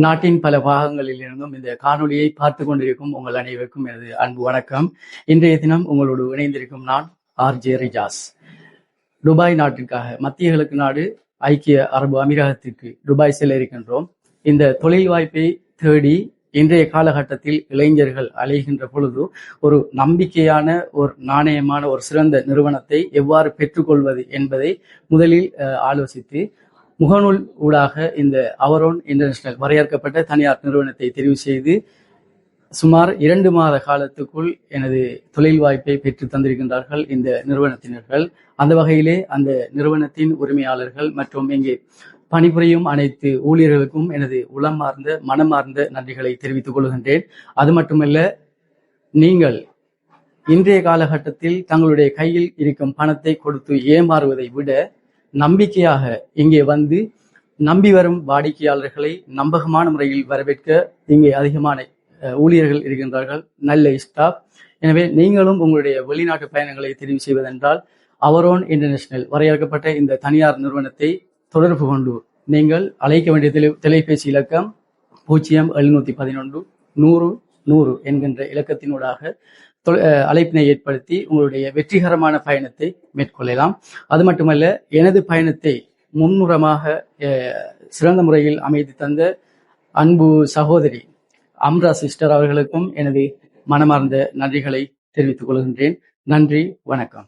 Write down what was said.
நாட்டின் பல பாகங்களில் இருந்தும் இந்த காணொளியை பார்த்து கொண்டிருக்கும் உங்கள் அனைவருக்கும் எனது அன்பு வணக்கம். இன்றைய தினம் உங்களோடு இணைந்திருக்கும் நான் ஆர் ஜே ரிஜாஸ். துபாய் நாட்டிற்காக மத்திய கிழக்கு நாடு ஐக்கிய அரபு அமீரகத்திற்கு துபாய் செல்ல இருக்கின்றோம். இந்த தொழில் வாய்ப்பை தேடி இன்றைய காலகட்டத்தில் இளைஞர்கள் அலைகின்ற பொழுது ஒரு நம்பிக்கையான ஒரு நாணயமான ஒரு சிறந்த நிறுவனத்தை எவ்வாறு பெற்றுக்கொள்வது என்பதை முதலில் அஹ், ஆலோசித்து முகநூல் ஊடாக இந்த அவரோன் இன்டர்நேஷனல் வரையறுக்கப்பட்ட தனியார் நிறுவனத்தை தெரிவு செய்து சுமார் இரண்டு மாத காலத்துக்குள் எனது தொழில் வாய்ப்பை பெற்று தந்திருக்கின்றார்கள் இந்த நிறுவனத்தினர்கள். அந்த வகையிலே அந்த நிறுவனத்தின் உரிமையாளர்கள் மற்றும் இங்கே பணிபுரியும் அனைத்து ஊழியர்களுக்கும் எனது உளமார்ந்த மனமார்ந்த நன்றிகளை தெரிவித்துக் கொள்கின்றேன். அது மட்டுமல்ல நீங்கள் இன்றைய காலகட்டத்தில் தங்களுடைய கையில் இருக்கும் பணத்தை கொடுத்து ஏமாறுவதை விட நம்பிக்கையாக இங்கே வந்து நம்பி வரும் வாடிக்கையாளர்களை நம்பகமான முறையில் வரவேற்க இங்கே அதிகமான ஊழியர்கள் இருக்கின்றார்கள். நல்ல ஸ்டாஃப் எனவே நீங்களும் உங்களுடைய வெளிநாட்டு பயணங்களை தெரிவு செய்வதென்றால் அவரோன் இன்டர்நேஷனல் வரையறுக்கப்பட்ட இந்த தனியார் நிறுவனத்தை தொடர்பு கொண்டு நீங்கள் அழைக்க வேண்டிய தொலை- தொலைபேசி இலக்கம் பூஜ்ஜியம் எழுநூத்தி பதினொன்று நூறு நூறு என்கின்ற இலக்கத்தினூடாக அழைப்பினை ஏற்படுத்தி உங்களுடைய வெற்றிகரமான பயணத்தை மேற்கொள்ளலாம். அது மட்டுமல்ல எனது பயணத்தை முன்னுரமாக அஹ், சிறந்த முறையில் அமைத்து தந்த அன்பு சகோதரி அம்ரா சிஸ்டர் அவர்களுக்கும் எனது மனமார்ந்த நன்றிகளை தெரிவித்துக் கொள்கின்றேன். நன்றி வணக்கம்.